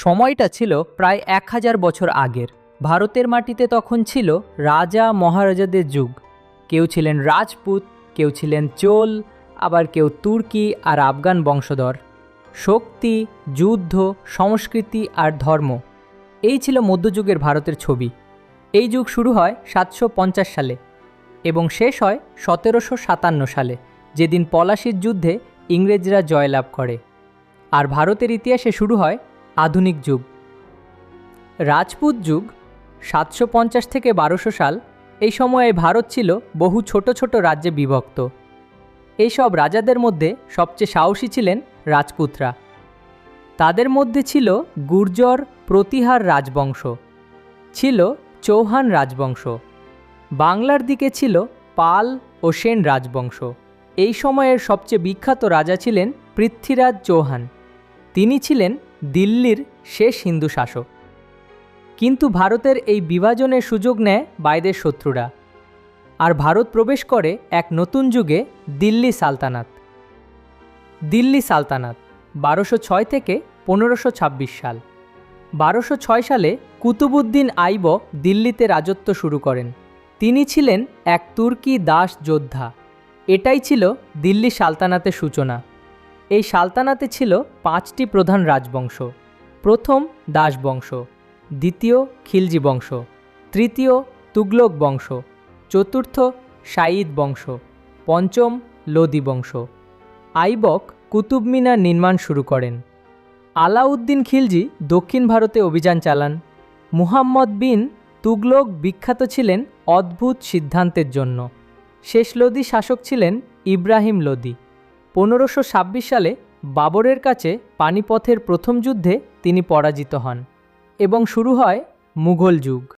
সময়টা ছিল প্রায় এক হাজার বছর আগের। ভারতের মাটিতে তখন ছিল রাজা মহারাজাদের যুগ। কেউ ছিলেন রাজপুত, কেউ ছিলেন চোল, আবার কেউ তুর্কি আর আফগান বংশধর। শক্তি, যুদ্ধ, সংস্কৃতি আর ধর্ম, এই ছিল মধ্যযুগের ভারতের ছবি। এই যুগ শুরু হয় সাতশো পঞ্চাশ সালে এবং শেষ হয় সতেরোশো সাতান্ন সালে, যেদিন পলাশির যুদ্ধে ইংরেজরা জয়লাভ করে। আর ভারতের ইতিহাসে শুরু হয় আধুনিক যুগ। রাজপুত যুগ, সাতশো পঞ্চাশ থেকে বারোশো সাল, এই সময়ে ভারত ছিল বহু ছোট ছোট রাজ্যে বিভক্ত। এইসব রাজাদের মধ্যে সবচেয়ে সাহসী ছিলেন রাজপুতরা। তাদের মধ্যে ছিল গুর্জর প্রতিহার রাজবংশ, ছিল চৌহান রাজবংশ, বাংলার দিকে ছিল পাল ও সেন রাজবংশ। এই সময়ের সবচেয়ে বিখ্যাত রাজা ছিলেন পৃথ্বীরাজ চৌহান। তিনি ছিলেন দিল্লির শেষ হিন্দু শাসক। কিন্তু ভারতের এই বিভাজনের সুযোগ নেয় বাইরের শত্রুরা। আর ভারত প্রবেশ করে এক নতুন যুগে দিল্লি সালতানাত। দিল্লি সালতানাত, বারোশো ছয় থেকে পনেরোশো ছাব্বিশ সাল। বারোশো ছয় সালে কুতুবুদ্দিন আইব দিল্লিতে রাজত্ব শুরু করেন। তিনি ছিলেন এক তুর্কি দাস যোদ্ধা। এটাই ছিল দিল্লি সালতানাতের সূচনা। এই সালতানাতে ছিল পাঁচটি প্রধান রাজবংশ। প্রথম দাস বংশ দ্বিতীয় খিলজি বংশ, তৃতীয় তুগলক বংশ, চতুর্থ সাঈদ বংশ, পঞ্চম লোদি বংশ। আইবক কুতুব মিনার নির্মাণ শুরু করেন। আলাউদ্দিন খিলজি দক্ষিণ ভারতে অভিযান চালান। মুহাম্মদ বিন তুগলক বিখ্যাত ছিলেন অদ্ভুত সিদ্ধান্তের জন্য। শেষ লোদি শাসক ছিলেন ইব্রাহিম লোদি। পনেরোশো সালে বাবরের কাছে পানিপথের প্রথম যুদ্ধে তিনি পরাজিত হন এবং শুরু হয় মুঘল যুগ।